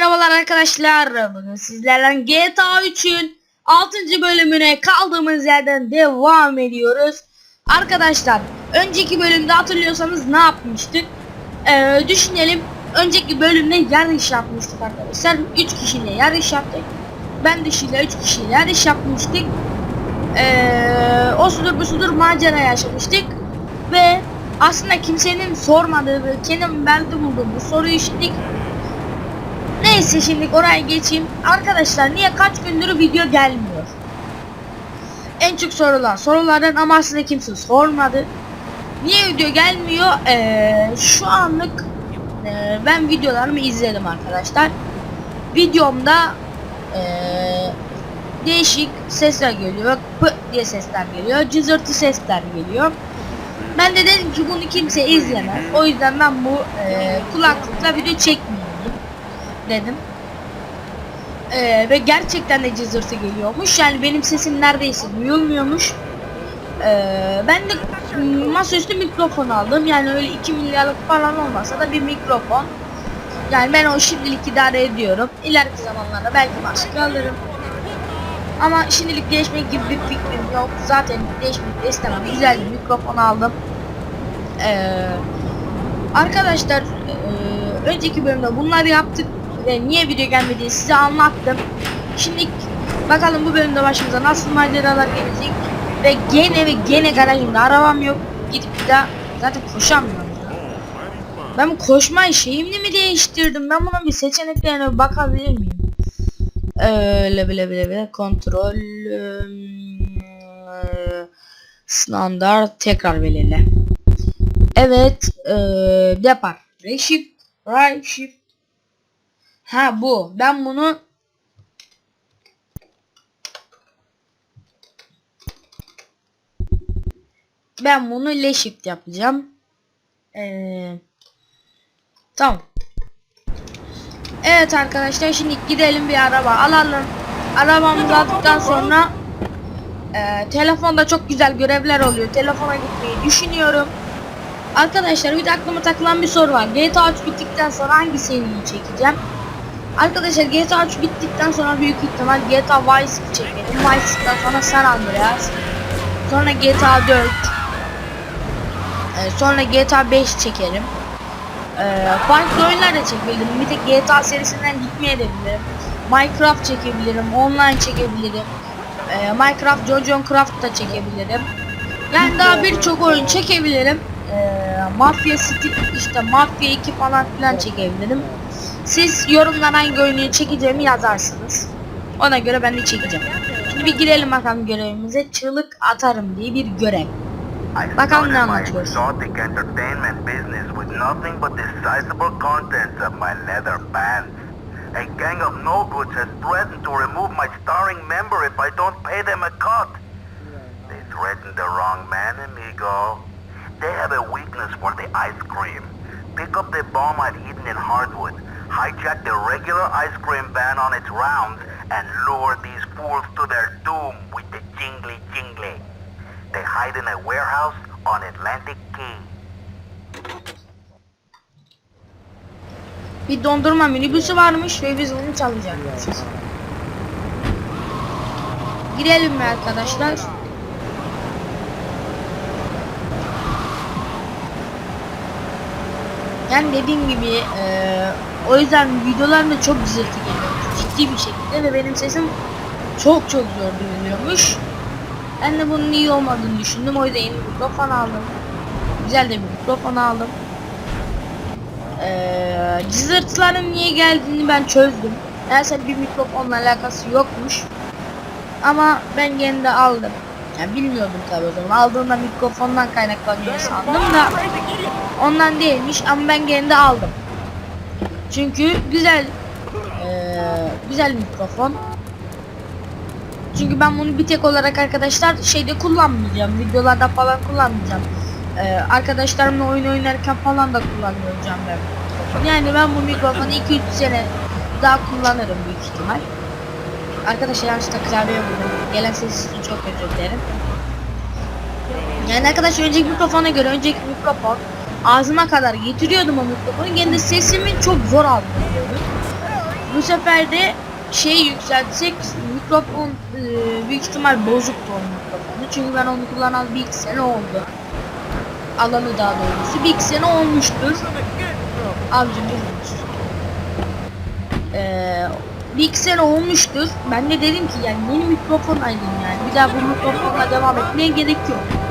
merhabalar arkadaşlar. Bugün sizlerle GTA 3'ün 6. bölümüne kaldığımız yerden devam ediyoruz. Arkadaşlar önceki bölümde hatırlıyorsanız ne yapmıştık? Ee, düşünelim. Önceki bölümde yarış yapmıştık arkadaşlar. 3 kişiyle yarış yaptık. Ben dışıyla 3 kişiyle yarış yapmıştık. Ee, o sudur bu sudur macera yaşamıştık. Ve aslında kimsenin sormadığı ve kendim ben de buldum bu soruyu şimdi Neyse şimdi oraya geçeyim. Arkadaşlar niye kaç gündür video gelmiyor? En çok sorulan sorulardan ama aslında kimse sormadı. Niye video gelmiyor? Ee, şu anlık e, ben videolarımı izledim arkadaşlar. Videomda e, değişik sesler geliyor. P diye sesler geliyor. Cızırtı sesler geliyor. Ben de dedim ki bunu kimse izlemez. O yüzden ben bu e, kulaklıkla video çekmeyeyim dedim. Ee, ve gerçekten de cızırtı geliyormuş. Yani benim sesim neredeyse duyulmuyormuş. Ee, ben de masaüstü mikrofon aldım. Yani öyle 2 milyarlık falan olmasa da bir mikrofon. Yani ben o şimdilik idare ediyorum. İleriki zamanlarda belki başka alırım. Ama şimdilik değişmek gibi bir fikrim yok. Zaten değişmek de istemem. Güzel bir mikrofon aldım. Ee, arkadaşlar e, önceki bölümde bunları yaptık ve niye video gelmediğini size anlattım. Şimdi bakalım bu bölümde başımıza nasıl maceralar gelecek ve gene ve gene garajımda arabam yok. Gidip bir daha zaten koşamıyorum. Ben koşma şeyimini mi değiştirdim? Ben bunun bir seçeneklerine bakabilir miyim? Öyle bile bile bile kontrol standart tekrar belirle. Evet, e, depar. Right shift, right shift. Ha bu. Ben bunu Ben bunu L shift yapacağım. Ee, tamam. Evet arkadaşlar şimdi gidelim bir araba alalım. Arabamızı aldıktan sonra e, telefonda çok güzel görevler oluyor. Telefona gitmeyi düşünüyorum. Arkadaşlar bir de aklıma takılan bir soru var. GTA 3 bittikten sonra hangi seriyi çekeceğim? Arkadaşlar GTA 3 bittikten sonra büyük ihtimal GTA Vice çekelim. Vice City'den sonra San Andreas. Sonra GTA 4. Ee, sonra GTA 5 çekerim. Ee, farklı oyunlar da çekebilirim. Bir tek GTA serisinden gitmeyebilirim. Minecraft çekebilirim. Online çekebilirim. Ee, Minecraft Jojo Craft da çekebilirim. Yani daha birçok oyun çekebilirim. Ee, Mafia City işte Mafia 2 falan filan çekebilirim. Siz yorumlara hangi oyunu çekeceğimi yazarsınız. Ona göre ben de çekeceğim. Şimdi bir girelim bakalım görevimize. Çığlık atarım diye bir görev. Bakalım ne anlatıyor. A gang of no-goods has threatened to remove my starring member if I don't pay them a cut. They threatened the wrong man, amigo. They have a weakness for the ice cream. Pick up the bomb I'd hidden in Hardwood, hijack the regular ice cream van on its rounds, and lure these fools to their doom with the jingly jingly. They hide in a warehouse on Atlantic Key. Bir dondurma minibüsü varmış ve biz onu çalacakmışız. Girelim mi arkadaşlar? Yani dediğim gibi eee, o yüzden videolarımda çok cızırtı geliyor. Ciddi bir şekilde ve benim sesim çok çok zor duyuluyormuş. Ben de bunun iyi olmadığını düşündüm. O yüzden yeni mikrofon aldım. Güzel de bir mikrofon aldım. Ee, cızırtıların niye geldiğini ben çözdüm. Meğerse bir mikrofonla alakası yokmuş. Ama ben gene de aldım. Yani bilmiyordum tabii o zaman. Aldığımda mikrofondan kaynaklanıyor sandım da ondan değilmiş ama ben gene de aldım. Çünkü güzel ee, güzel mikrofon. Çünkü ben bunu bir tek olarak arkadaşlar şeyde kullanmayacağım. Videolarda falan kullanmayacağım. Ee, arkadaşlarımla oyun oynarken falan da kullanmayacağım ben. Yani ben bu mikrofonu 2-3 sene daha kullanırım büyük ihtimal. Arkadaşlar yanlışlıkla klavyeye vurdum. Gelen ses için çok özür dilerim. Yani arkadaşlar önceki mikrofona göre önceki mikrofon ağzıma kadar getiriyordum o mikrofonu. Gene de sesimin çok zor aldığını Bu sefer de şey yükseltsek mikrofon e, büyük ihtimal bozuktu o mikrofonu. Çünkü ben onu kullanan bir iki sene oldu. Alanı daha doğrusu. Bir iki sene olmuştur. Abicim bilmiyoruz. Ee, bir iki sene olmuştur. Ben de dedim ki yani yeni mikrofon alayım yani. Bir daha bu mikrofonla devam etmeye gerek yok.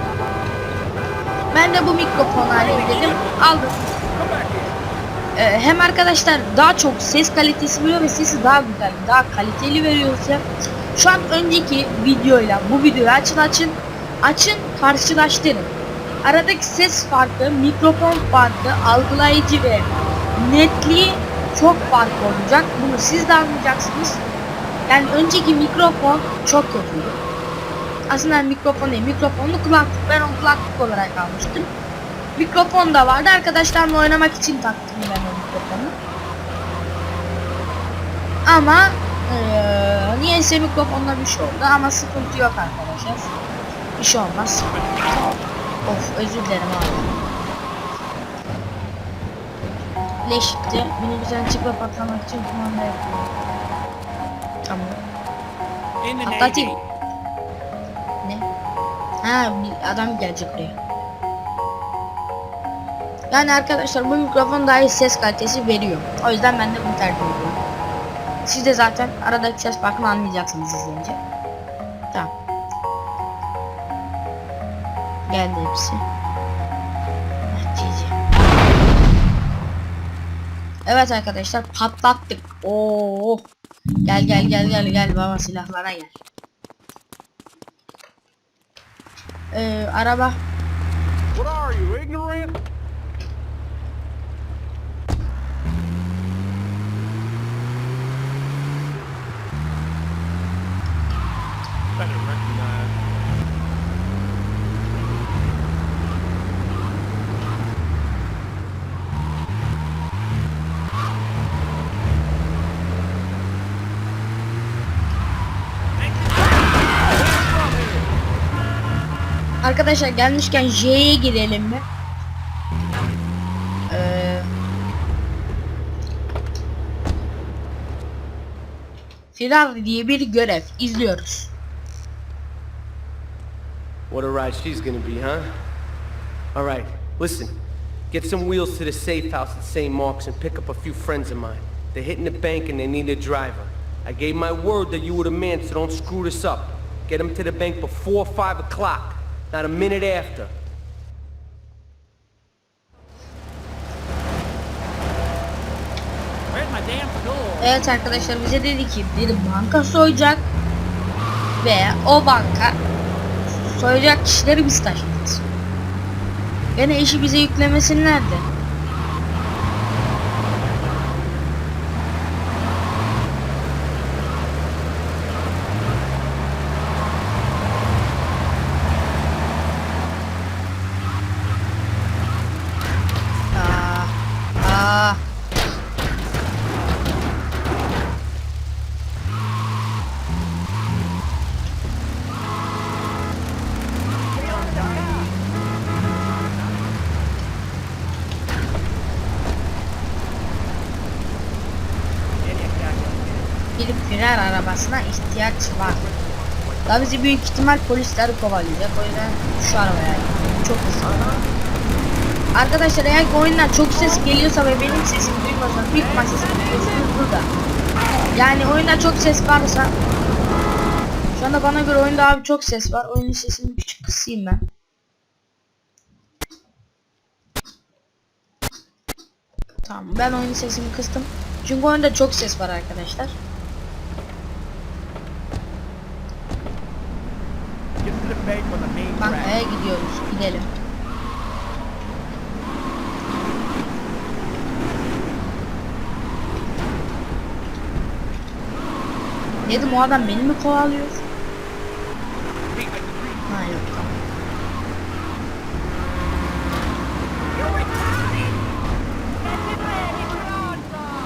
Ben de bu mikrofonu alayım dedim. Aldım. Ee, hem arkadaşlar daha çok ses kalitesi veriyor ve sesi daha güzel, daha kaliteli veriyor. Şu an önceki videoyla bu videoyu açın açın. Açın karşılaştırın. Aradaki ses farkı, mikrofon farkı, algılayıcı ve netliği çok farklı olacak. Bunu siz de anlayacaksınız. Yani önceki mikrofon çok kötüydü. Aslında mikrofon değil, mikrofonlu kulaklık. Ben onu kulaklık olarak almıştım. Mikrofon da vardı. Arkadaşlarla oynamak için taktım ben o mikrofonu. Ama eee niyeyse mikrofonda bir şey oldu ama sıkıntı yok arkadaşlar. Bir şey olmaz. Of özür dilerim abi. Leşikti. Minibüsten çıkıp patlamak için kumanda yapıyorum. Tamam. Atlatayım. Ha adam gelecek buraya. Yani arkadaşlar bu mikrofon daha iyi ses kalitesi veriyor. O yüzden ben de bunu tercih ediyorum. Siz de zaten aradaki ses farkını anlayacaksınız izleyince. Tamam. Geldi hepsi. Evet arkadaşlar patlattık. Oo. Gel gel gel gel gel baba silahlara gel. Ee, araba What are you, ignorant? Arkadaşlar gelmişken J'ye girelim mi? Ee, diye bir görev izliyoruz. What a ride she's gonna be, huh? Alright, listen. Get some wheels to the safe house at St. Mark's and pick up a few friends of mine. They're hitting the bank and they need a driver. I gave my word that you were the man, so don't screw this up. Get them to the bank before 5 o'clock, not a minute after. Where's my damn door? Evet arkadaşlar bize dedi ki bir banka soyacak ve o banka soyacak kişileri biz taşıyacağız. Gene işi bize yüklemesinler de. Firar arabasına ihtiyaç var. Daha bizi büyük ihtimal polisler kovalayacak. O yüzden şu arabaya. Çok hızlı. Arkadaşlar eğer oyundan çok ses geliyorsa ve benim sesimi duymuyorsanız büyük ihtimal duyuyorsunuz burada. Yani oyunda çok ses varsa şu anda bana göre oyunda abi çok ses var. Oyunun sesini küçük kısayım ben. Tamam ben oyunun sesini kıstım. Çünkü oyunda çok ses var arkadaşlar. Get to the bank on the main Bankaya track. gidiyoruz. Gidelim. Dedim o adam beni mi kovalıyor? Ha yok tamam. Keep the engine running. Be in and out in no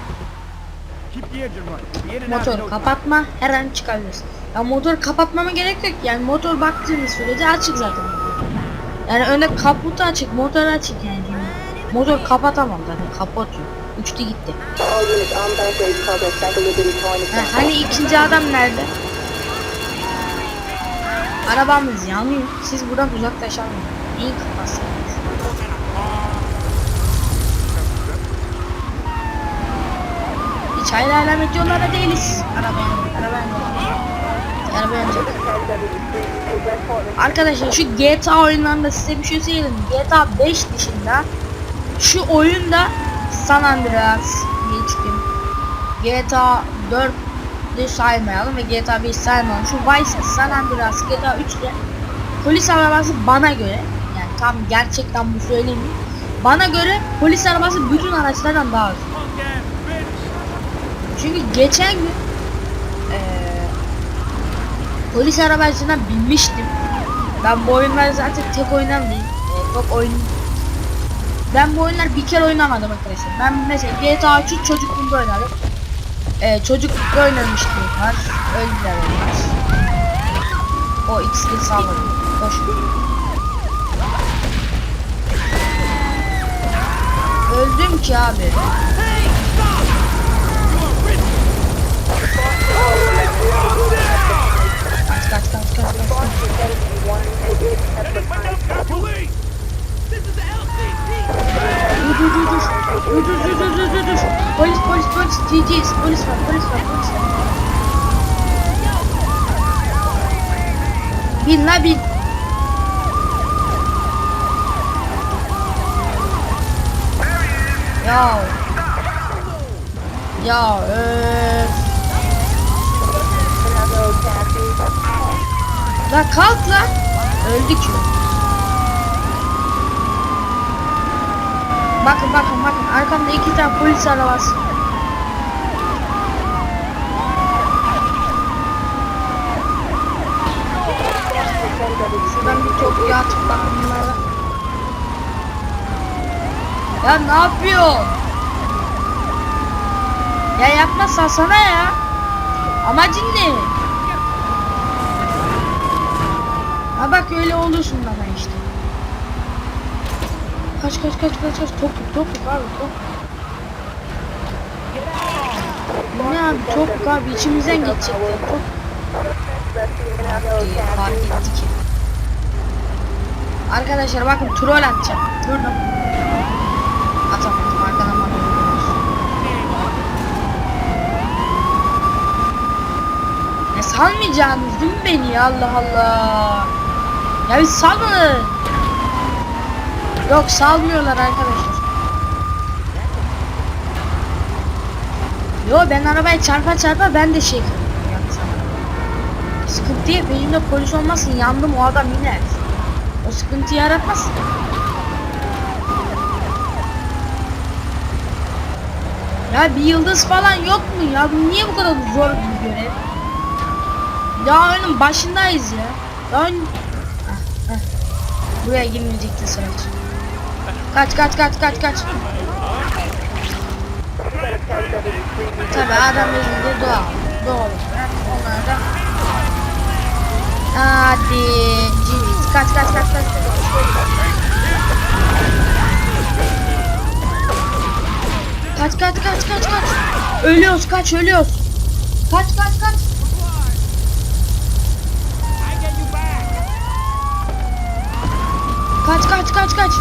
Motoru time. kapatma her an çıkabilirsin. Ya motor kapatmama gerek yok. Yani motor baktığınız sürece açık zaten. Yani önde kaputu açık, motor açık yani. Motor kapatamam zaten. Kaput yok. Uçtu gitti. Ha, hani ikinci adam nerede? Arabamız yanıyor. Siz buradan uzaklaşalım. İyi kapatsınız. Hayır alamet yollarda değiliz. Araba. Araba. Araba yanacak. Arkadaşlar şu GTA oyunlarında size bir şey söyleyeyim. GTA 5 dışında şu oyunda San Andreas geçtim. GTA 4'ü saymayalım ve GTA 5 saymayalım. Şu Vice, San Andreas, GTA 3'te polis arabası bana göre yani tam gerçekten bu söylemiyorum. Bana göre polis arabası bütün araçlardan daha hızlı. Çünkü geçen gün eee, polis arabasına binmiştim. Ben bu oyunları zaten tek oynamayayım. Eee, çok oyun ben bu oyunlar bir kere oynamadım arkadaşlar. Ben mesela GTA 3'ü çocukluğumda oynadım. Eee çocuklukta oynamıştım var. Öldüler onlar. O ikisini sağladım. Hoş. Öldüm ki abi. Kaç kaç kaç kaç kaç. Police! This is the LCP! Dur dur dur dur. Dur dur dur dur la kalk la. Öldük. Bakın bakın bakın arkamda iki tane polis arabası. Şuradan bir top atıp bakın bunlara. Ya ne yapıyor? Ya yapma salsana ya. Amacın ne? Bak öyle olursun bana işte. Kaç kaç kaç kaç kaç topuk topuk abi topuk. Bu Ne abi topuk abi içimizden geçecek. İyi, fark etti ki. Arkadaşlar bakın troll atacağım. Durdum. Atamadım vuruyoruz. Ne salmayacaksınız değil mi beni Allah Allah. Ya bir salın. Yok salmıyorlar arkadaşlar. Yo ben arabaya çarpa çarpa ben de şey yapsam. Sıkıntı yok benim polis olmasın yandım o adam iner. O sıkıntı yaratmaz. Ya bir yıldız falan yok mu ya? Bu niye bu kadar zor bir görev? Ya oyunun başındayız ya. Heh. Buraya girmeyecekti sıraç. Kaç kaç kaç kaç kaç. Tabi adam yüzünde doğal. Doğal. Onlar da Hadi Civis kaç kaç kaç kaç kaç. Kaç kaç kaç kaç kaç. Ölüyoruz kaç ölüyoruz. Kaç kaç kaç. I get you back! Kaç kaç kaç kaç.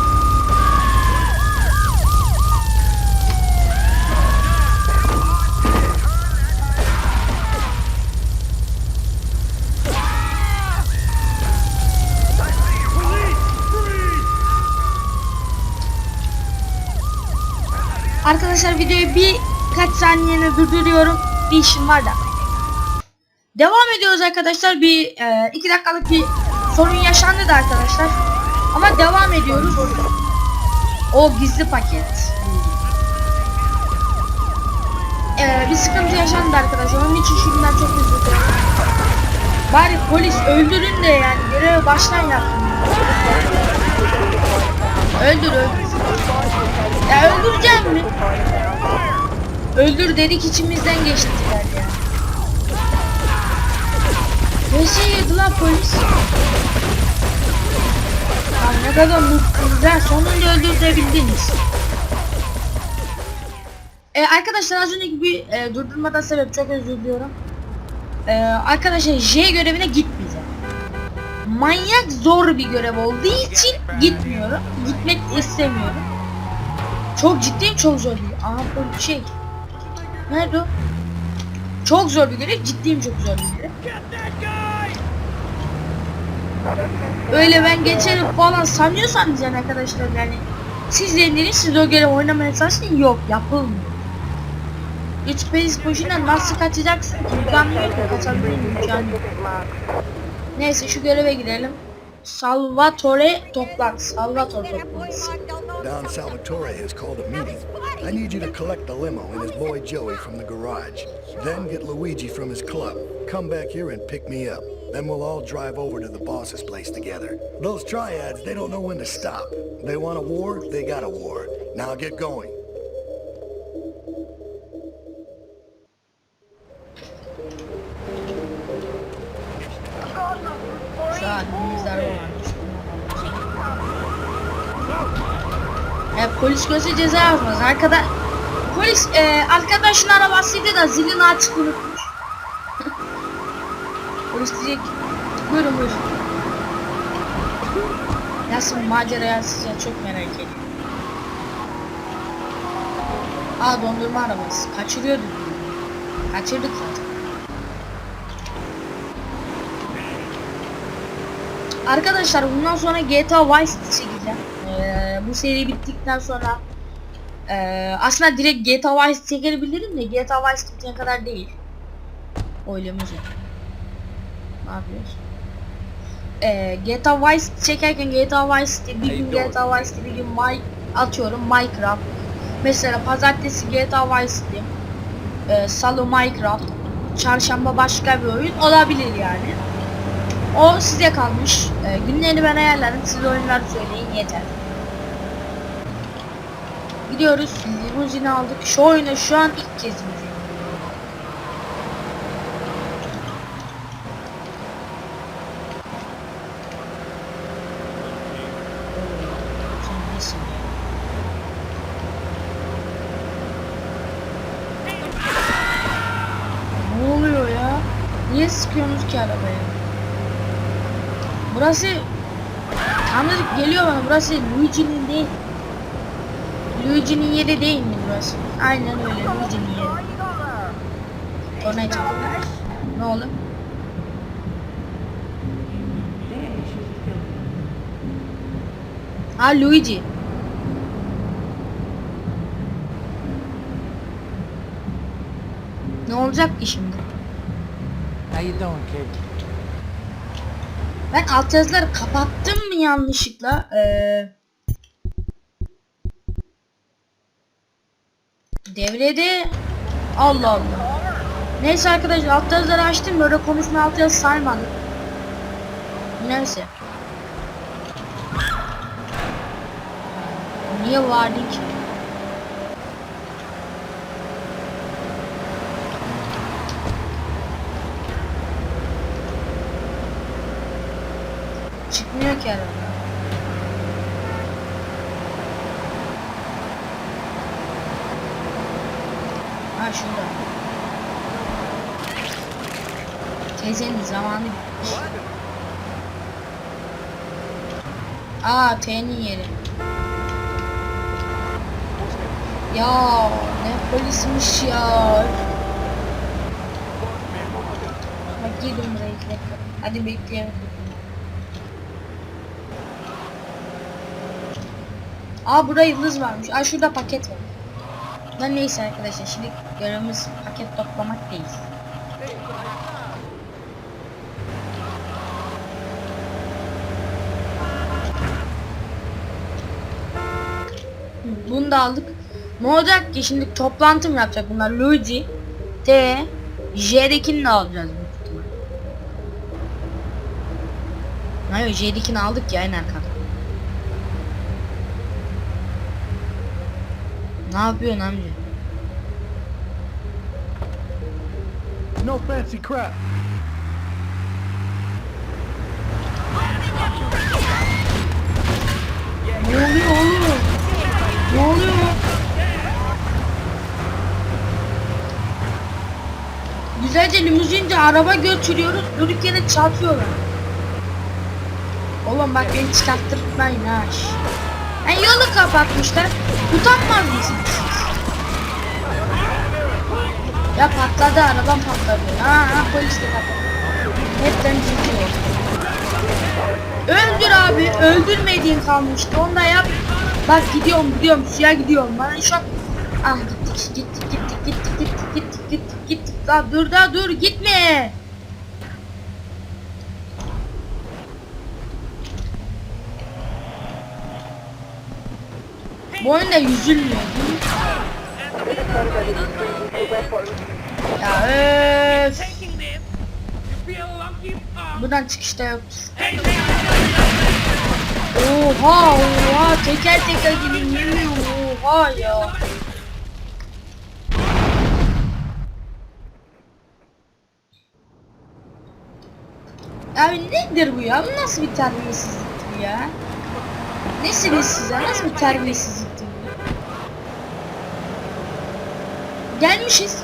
Arkadaşlar videoyu birkaç saniyene durduruyorum. Bir işim var da. Devam ediyoruz arkadaşlar. Bir e, iki dakikalık bir sorun yaşandı da arkadaşlar. Ama devam ediyoruz. O gizli paket. Ee, bir sıkıntı yaşandı arkadaşlar. Onun için şimdiden çok üzüldüm. Bari polis öldürün de yani göreve baştan yapın. Öldür öldür. Ya öldüreceğim mi? Öldür dedik içimizden geçtiler ya. Nasıl yedi lan polis? Ne kadar mutluyuz. Sonunda öldürebildiniz. E, arkadaşlar az önceki bir e, durdurmadan sebep çok özür diliyorum. E, arkadaşlar J görevine gitmeyeceğim. Manyak zor bir görev olduğu için gitmiyorum. Gitmek istemiyorum. Çok ciddiyim çok zor değil. Aha bu şey. Nerede o? Çok zor bir görev. Ciddiyim çok zor bir görev. Öyle ben geçerim falan sanıyorsanız yani arkadaşlar yani siz denediniz siz o görev oynamaya çalışın yok yapılmıyor. Üç penis boşuna nasıl kaçacaksın? İmkanı ki imkanı yok. Neyse şu göreve girelim. Salvatore toplantı. Salvatore toplantısı. Don Salvatore has called a meeting. I need you to collect the limo and his boy Joey from the garage. Then get Luigi from his club. Come back here and pick me up. Then we'll all drive over to the boss's place together. Those triads, they don't know when to stop. They want a war, they got a war. Now get going. E, polis görse ceza yazmaz. Arkada polis e, arkadaşın arabasıydı da zilini açık unutmuş. Polis diyecek buyurun buyurun. Nasıl macera size çok merak ediyorum. Aa dondurma arabası. Kaçırıyorduk. Kaçırdık zaten. Arkadaşlar bundan sonra GTA Vice çekeceğim. Ee, bu seri bittikten sonra ee, aslında direkt GTA Vice çekebilirim de GTA Vice City'ye kadar değil. Oylamız yok. Yapıyoruz? Ee, GTA Vice çekerken GTA Vice City bir gün GTA Vice City bir gün My atıyorum Minecraft. Mesela pazartesi GTA Vice City. Ee, Salı Minecraft. Çarşamba başka bir oyun olabilir yani. O size kalmış. Ee, günlerini ben ayarlarım. Siz oyunlar söyleyin yeter. Gidiyoruz. Limuzini aldık. Şu oyunu şu an ilk kez izliyorum. Ya? Ne oluyor ya? Niye sıkıyorsunuz ki arabaya? Burası tanıdık geliyor bana. Burası Luigi'nin değil. Luigi'nin yeri değil mi burası? Aynen öyle Luigi'nin yeri. Tornayı çek. Ne oldu? Ha Luigi. Ne olacak ki şimdi? How you doing, kid? Ben altyazıları kapattım mı yanlışlıkla? Ee, devrede Allah Allah. Neyse arkadaşlar altyazıları açtım böyle konuşma altyazı saymadım. Neyse. Niye vardı ki? Çıkmıyor ki araba. Ha şurada. Teyzenin zamanı bitmiş. Aa T'nin yeri. Ya ne polismiş ya. Bak girdim buraya dakika. Hadi bekleyelim. Aa burada yıldız varmış. Aa şurada paket var. Lan neyse arkadaşlar şimdi görevimiz paket toplamak değil. Bunu da aldık. Ne olacak ki şimdi toplantı mı yapacak bunlar? Luigi, T, J'dekini de alacağız büyük ihtimal. Hayır J'dekini aldık ya en arkada. Ne yapıyorsun amca? No fancy crap. Araba götürüyoruz. Durduk yere çarpıyorlar. Oğlum bak beni çıkarttırmayın ha. Yani yolu kapatmışlar. Utanmaz mısınız? Ya patladı arabam patladı. Ha, ha polis de patladı. Hepten ciddi Öldür abi. Öldürmediğin kalmıştı. Onu da yap. Bak gidiyorum gidiyorum. Suya gidiyorum. Bana an... Ah gittik gittik gittik gittik Daha dur daha dur gitme. Bu oyunda yüzülmüyor değil mi? Ya öf. Buradan çıkışta yoktur. Oha oha teker teker gidin yemiyor oha ya. Abi nedir bu ya? Bu nasıl bir terbiyesizlik bu ya? Nesiniz size? Nasıl bir terbiyesizliktir bu? Gelmişiz.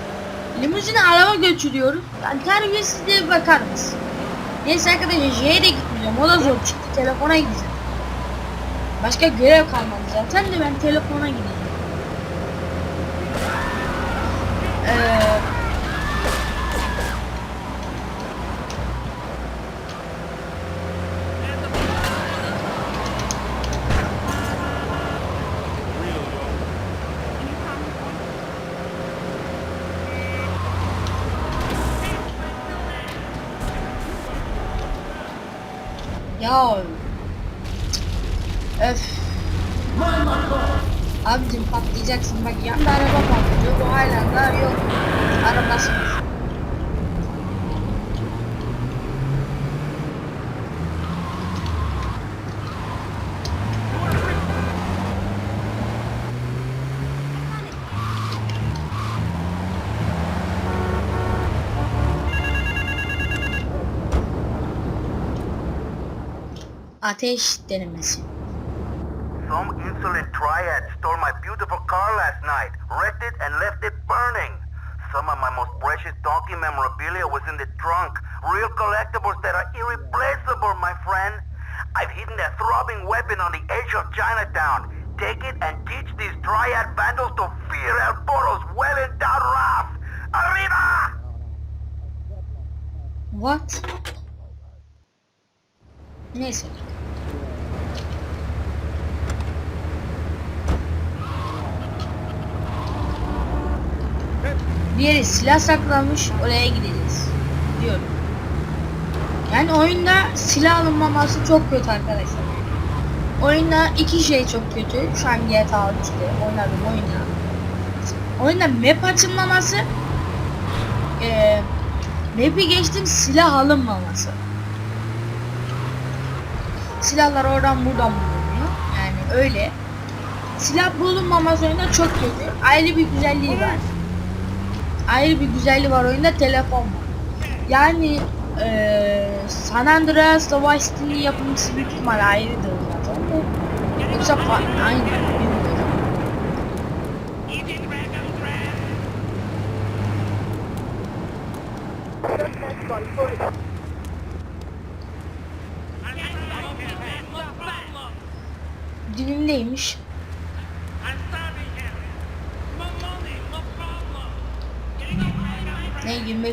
Limuzine araba götürüyoruz. Yani terbiyesizliğe bakar mısın? Neyse arkadaşlar J'ye de gitmeyeceğim. O da zor çıktı. Telefona gideceğim. Başka görev kalmadı zaten de ben telefona gideceğim. Ee, Hello. Ateş denemesi. Some insolent triad stole my beautiful car last night, wrecked it, and left it burning. Some of my most precious donkey memorabilia was in the trunk. Real collectibles that are irreplaceable, my friend. I've hidden a throbbing weapon on the edge of Chinatown. Take it and teach these triad vandals to fear El Toro's well-endowed wrath. Arriba! What? Neyse. Bir yere silah saklanmış oraya gideceğiz. Diyorum. Yani oyunda silah alınmaması çok kötü arkadaşlar. Oyunda iki şey çok kötü. Şu an GTA 3'te oynadığım oyunda. Oyunda map açılmaması eee Map'i geçtim silah alınmaması. Silahlar oradan buradan bulunuyor. Yani öyle. Silah bulunmaması oyunda çok kötü. Ayrı bir güzelliği var. Ayrı bir güzelliği var oyunda telefon var. Yani eee San Andreas'la Vice City'nin yapımcısı büyük ihtimal ayrıdır zaten. Yoksa aynı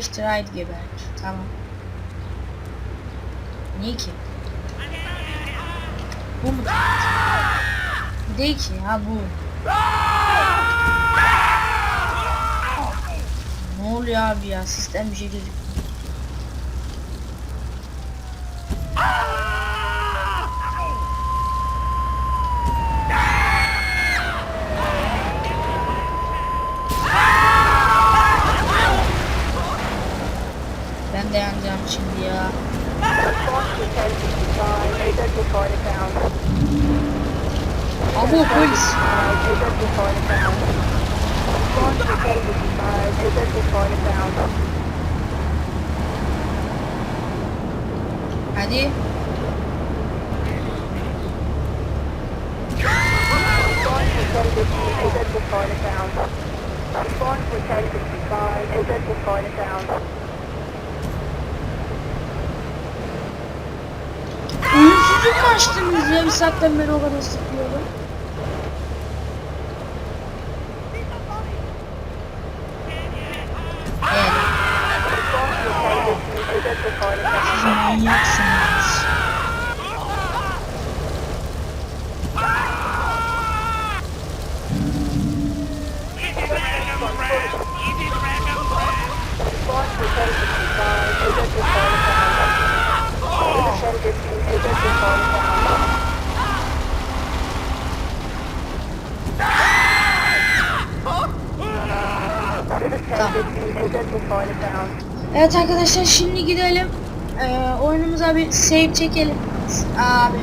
up, Ne 25 liraydı geberdi. Tamam. Niye ki? Bu mu? Değil ki ha bu. Ne oluyor abi ya? Sistem bir şey gözükmüyor. dayanacağım şimdi ya. Abo polis. Hadi. Respond for 1065, identify the sound. Find it down. Ölümsüzlük mü açtınız ya bir saatten beri o kadar sıkıyorum. Down. Evet arkadaşlar şimdi gidelim. Ee, oyunumuza bir save çekelim. Abi.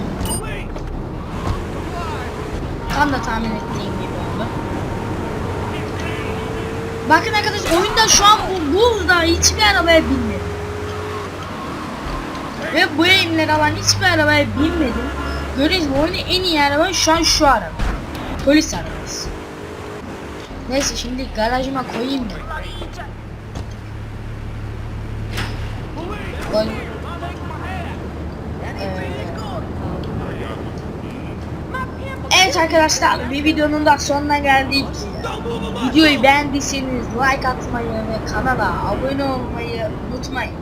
Tam da tahmin ettiğim gibi oldu. Bakın arkadaşlar oyunda şu an bu buzda hiçbir arabaya binmedim. Ve bu eğimleri alan hiçbir arabaya binmedim. Gibi oyunun en iyi araba şu an şu araba. Polis arabası. Neyse şimdi garajıma koyayım da. Evet arkadaşlar bir videonun da sonuna geldik. Videoyu beğendiyseniz like atmayı ve kanala abone olmayı unutmayın.